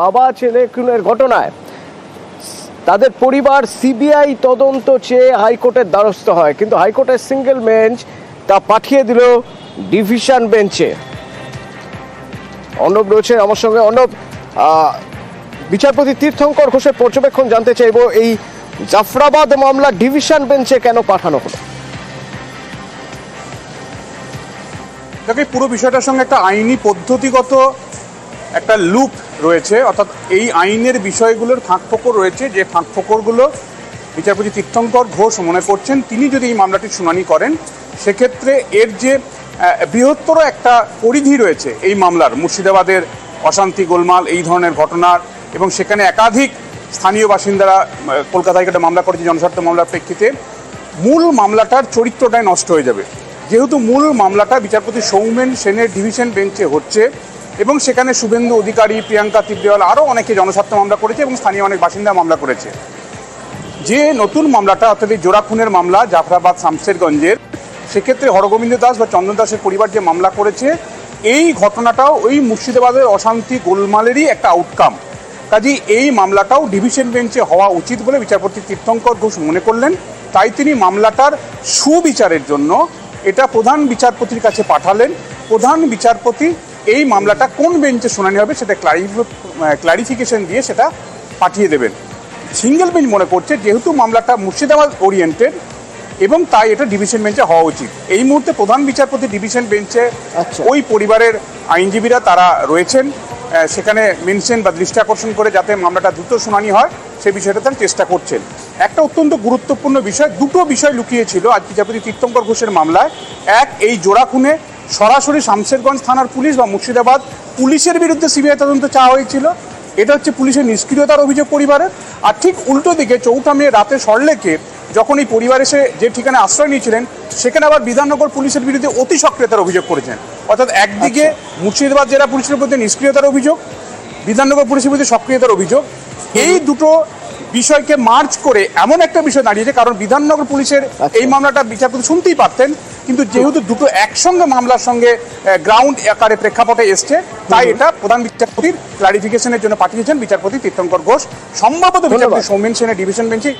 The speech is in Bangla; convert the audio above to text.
বাবা ছেলে খুনের ঘটনায়। তাদের পরিবার সিবিআই তদন্ত চেয়ে হাইকোর্টের দ্বারস্থ হয়, কিন্তু হাইকোর্টের সিঙ্গেল বেঞ্চ তা পাঠিয়ে দিল ডিভিশন বেঞ্চে। অর্ণব রয়েছে আমার সঙ্গে। অর্ণব বিচারপতি তীর্থঙ্কর ঘোষের পর্যবেক্ষণ জানতে চাইব, এই জাফরাবাদ মামলা ডিভিশন বেঞ্চে কেন পাঠানো হলো? দেখো পুরো বিষয়টার সঙ্গে একটা আইনি পদ্ধতিগত একটা লুপ রয়েছে, অর্থাৎ এই আইনের বিষয়গুলোর ফাঁকফোকর রয়েছে, যে ফাঁকফোকরগুলো বিচারপতি তীর্থঙ্কর ঘোষ মনে করছেন, তিনি যদি এই মামলাটির শুনানি করেন, সেক্ষেত্রে এর যে বৃহত্তর একটা পরিধি রয়েছে এই মামলার, মুর্শিদাবাদের অশান্তি গোলমাল, এই ধরনের ঘটনার, এবং সেখানে একাধিক স্থানীয় বাসিন্দারা কলকাতায় একটা মামলা করেছে, জনস্বার্থ মামলার প্রেক্ষিতে, মূল মামলাটার চরিত্রটাই নষ্ট হয়ে যাবে। যেহেতু মূল মামলাটা বিচারপতি সৌমেন সেনের ডিভিশন বেঞ্চে হচ্ছে এবং সেখানে শুভেন্দু অধিকারী, প্রিয়াঙ্কা তিব্রেওয়াল আরও অনেকে জনস্বার্থ মামলা করেছে এবং স্থানীয় অনেক বাসিন্দা মামলা করেছে। যে নতুন মামলাটা, অর্থাৎ এই জোড়া খুনের মামলা জাফরাবাদ শামশেরগঞ্জের সেক্ষেত্রে হরগোবিন্দ দাস বা চন্দন দাসের পরিবার যে মামলা করেছে, এই ঘটনাটাও ওই মুর্শিদাবাদের অশান্তি গোলমালেরই একটা আউটকাম কাজেই এই মামলাটাও ডিভিশন বেঞ্চে হওয়া উচিত বলে বিচারপতি তীর্থঙ্কর ঘোষ মনে করলেন। তাই তিনি মামলাটার সুবিচারের জন্য এটা প্রধান বিচারপতির কাছে পাঠালেন। প্রধান বিচারপতি এই মামলাটা কোন বেঞ্চে শুনানি হবে সেটা ক্লারিফিকেশন দিয়ে সেটা পাঠিয়ে দেবেন। সিঙ্গেল বেঞ্চ মনে করছে যেহেতু মামলাটা মুর্শিদাবাদ ওরিয়েন্টেড এবং তাই এটা ডিভিশন বেঞ্চে হওয়া উচিত। এই মুহূর্তে প্রধান বিচারপতি ডিভিশন বেঞ্চে আচ্ছা। ওই পরিবারের আইনজীবীরা তারা রয়েছেন। সেখানে মেনশন বা দৃষ্টি আকর্ষণ করে যাতে মামলাটা দ্রুত শুনানি হয় সেই বিষয়টা তারা চেষ্টা করছেন। একটা অত্যন্ত গুরুত্বপূর্ণ বিষয় দুটো বিষয় লুকিয়েছিল আজ বিচারপতি তীর্থঙ্কর ঘোষের মামলায়। এক এই জোড়া খুনে সরাসরি শামশেরগঞ্জ থানার পুলিশ বা মুর্শিদাবাদ পুলিশের বিরুদ্ধে সিবিআই তদন্ত চাওয়া হয়েছিল। এটা হচ্ছে পুলিশের নিষ্ক্রিয়তার অভিযোগ পরিবারের। আর ঠিক উল্টো দিকে চৌঠা মে রাতে সরলেকে যখন এই পরিবার এসে যে ঠিকানে আশ্রয় নিয়েছিলেন সেখানে আবার বিধাননগর পুলিশের বিরুদ্ধে অতি সক্রিয়তার অভিযোগ করেছেন। অর্থাৎ একদিকে মুর্শিদাবাদ জেলা পুলিশের প্রতি নিষ্ক্রিয়তার অভিযোগ বিধাননগর পুলিশের প্রতি সক্রিয়তার অভিযোগ। এই দুটো বিষয়কে মার্চ করে এমন একটা বিষয় দাঁড়িয়েছে কারণ বিধাননগর পুলিশের এই মামলাটা বিচারপতি শুনতেই পারতেন কিন্তু যেহেতু দুটো একসঙ্গে মামলার সঙ্গে গ্রাউন্ড আকারে প্রেক্ষাপটে এসছে তাই এটা প্রধান বিচারপতির ক্লারিফিকেশনের জন্য পাঠিয়েছেন বিচারপতি তীর্থঙ্কর ঘোষ। সম্ভবত বিচারপতি সৌমেন সেনের ডিভিশন বেঞ্চে